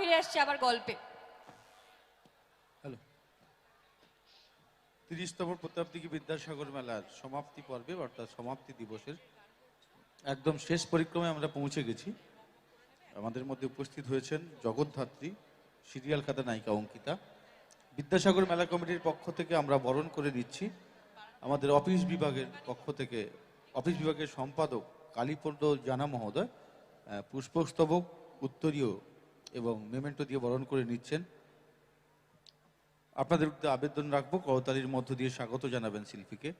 ফিরে আসছি আবার গল্পে। তিরিশতম প্রতাপদিঘি বিদ্যাসাগর মেলার সমাপ্তি পর্বে, অর্থাৎ সমাপ্তি দিবসের একদম শেষ পরিক্রমায় আমরা পৌঁছে গেছি। আমাদের মধ্যে উপস্থিত হয়েছেন জগৎধাত্রী সিরিয়াল খাতা নায়িকা অঙ্কিতা। বিদ্যাসাগর মেলা কমিটির পক্ষ থেকে আমরা বরণ করে নিচ্ছি। আমাদের অফিস বিভাগের পক্ষ থেকে, অফিস বিভাগের সম্পাদক কালীপণ্ড জানা মহোদয় পুষ্পস্তবক, উত্তরীয় এবং মেমেন্টো দিয়ে বরণ করে নিচ্ছেন। আপনাদের আবেদন রাখব করতালির মধ্য দিয়ে স্বাগত জানাবেন শিল্পীকে।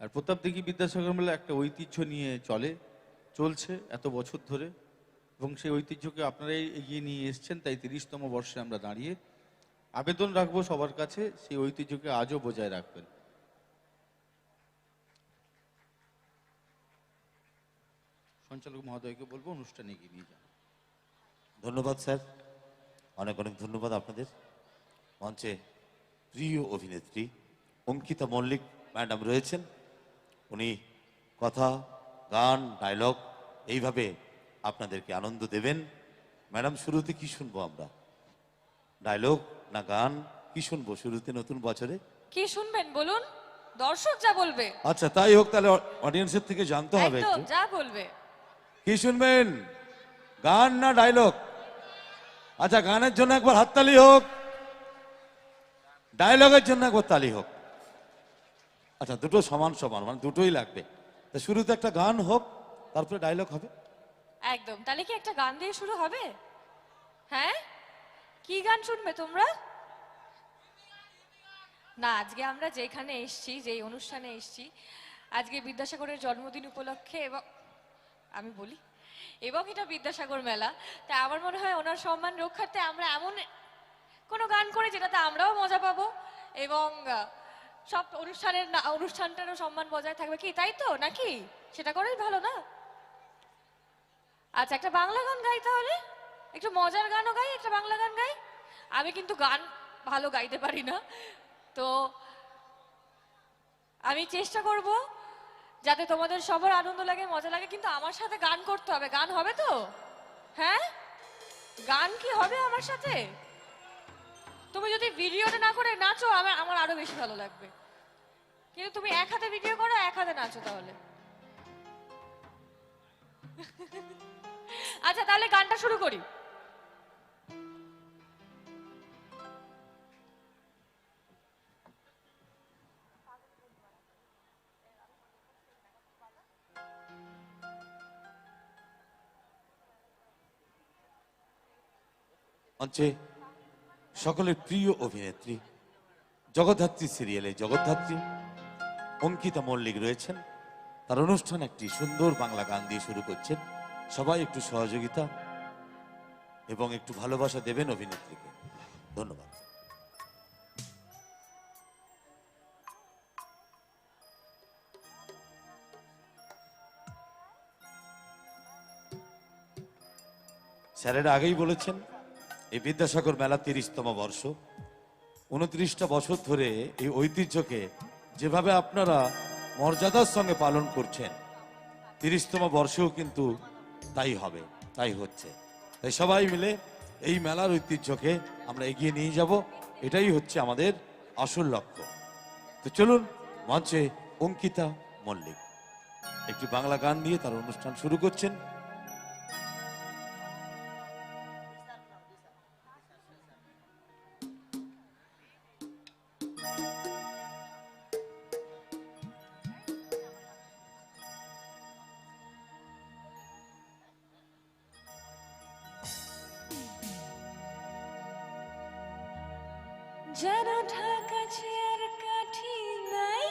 আর প্রতাপ দিঘি বিদ্যাসাগর মেলা একটা ঐতিহ্য নিয়ে চলে, চলছে এত বছর ধরে, এবং সেই ঐতিহ্যকে আপনারাই এগিয়ে নিয়ে এসছেন, তাই তিরিশতম বর্ষে আমরা দাঁড়িয়ে আবেদন রাখব সবার কাছে, সেই ঐতিহ্যকে আজও বজায় রাখবেন। সঞ্চালক মহোদয়কে বলব, অনুষ্ঠানে এগিয়ে নিয়ে যান। ধন্যবাদ স্যার। অনেক অনেক ধন্যবাদ আপনাদের। মঞ্চে প্রিয় অভিনেত্রী অঙ্কিতা মল্লিক ম্যাডাম রয়েছেন। উনি কথা গান ডায়লগ এইভাবে আপনাদেরকে আনন্দ দেবেন। ম্যাডাম শুরুতে কি শুনব আমরা? ডায়লগ না গান? কি শুনব শুরুতে নতুন বছরে? কি শুনবেন বলুন? দর্শক যা বলবে। আচ্ছা তাই হোক তাহলে অডিয়েন্সের থেকে জানতে হবে একটু। যা বলবে। কি শুনবেন? গান না ডায়লগ আচ্ছা গানের জন্য একবার হাততালি হোক ডায়লগের জন্য একবার তালি হোক। আচ্ছা দুটো সমান সমান মানে দুটোই লাগবে। তা শুরুতে একটা গান হোক, তারপরে ডায়লগ হবে। একদম। তাহলে কি একটা গান দিয়ে শুরু হবে? হ্যাঁ? কি গান শুনবে তোমরা? না, আজকে আমরা যেখানে এসছি, যেই অনুষ্ঠানে এসছি, আজকে বিদ্যাসাগরের জন্মদিন উপলক্ষে এবং আমি বলি? এবং এটা বিদ্যাসাগর মেলা। তাই আমার মনে হয় ওনার সম্মান রক্ষার্থে আমরা এমন কোনো গান করে যেটাতে আমরাও মজা পাবো এবং সব অনুষ্ঠানের অনুষ্ঠানটারও সম্মান বজায় থাকবে। কি, তাই তো? নাকি? সেটা করেই ভালো না? আচ্ছা একটা বাংলা গান গাই তাহলে? একটু মজার গানও গাই, একটা বাংলা গান গাই? আমি কিন্তু গান ভালো গাইতে পারি না। তো আমি চেষ্টা করব যাতে তোমাদের সবার আনন্দ লাগে, মজা লাগে, কিন্তু আমার সাথে গান করতে হবে। গান হবে তো? হ্যাঁ? গান কি হবে আমার সাথে? তুমি যদি ভিডিওটা না করে নাচো, আমার আমার আরও বেশি ভালো লাগবে। কিন্তু তুমি এক হাতে ভিডিও করো, এক হাতে নাচো তাহলে। আচ্ছা তাহলে গানটা শুরু করি। মঞ্চে সকলের প্রিয় অভিনেত্রী, জগদ্ধাত্রী সিরিয়ালে জগদ্ধাত্রী অঙ্কিতা মল্লিক রয়েছেন। তার অনুষ্ঠান একটি সুন্দর বাংলা গান দিয়ে শুরু করছেন। সবাই একটু সহযোগিতা এবং একটু ভালোবাসা দেবেন অভিনেত্রীকে। ধন্যবাদ। স্যারেরা আগেই বলেছেন এই বিদ্যাসাগর মেলা তিরিশতম বর্ষ। উনত্রিশটা বছর ধরে এই ঐতিহ্যকে যেভাবে আপনারা মর্যাদার সঙ্গে পালন করছেন, তিরিশতম বর্ষেও কিন্তু তাই হবে, তাই হচ্ছে। তাই সবাই মিলে এই মেলার ঐতিহ্যকে আমরা এগিয়ে নিয়ে যাব, এটাই হচ্ছে আমাদের আসল লক্ষ্য। তো চলুন, মঞ্চে অঙ্কিতা মল্লিক। একটি বাংলা গান নিয়ে তার অনুষ্ঠান শুরু করছেন। যেন ঢাকা চেয়ার কাঠি নাই,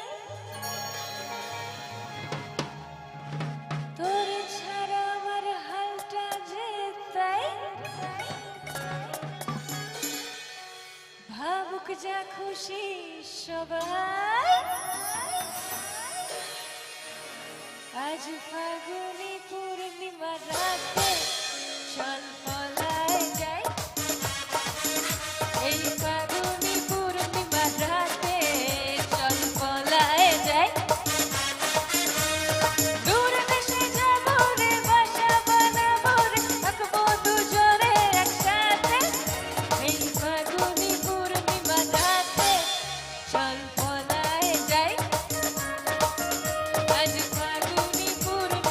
তোর ছাড়া আমার হালটা যে তাই? ভাবুক যা খুশি সবাই। আজ ফাগুনি পূর্ণিমা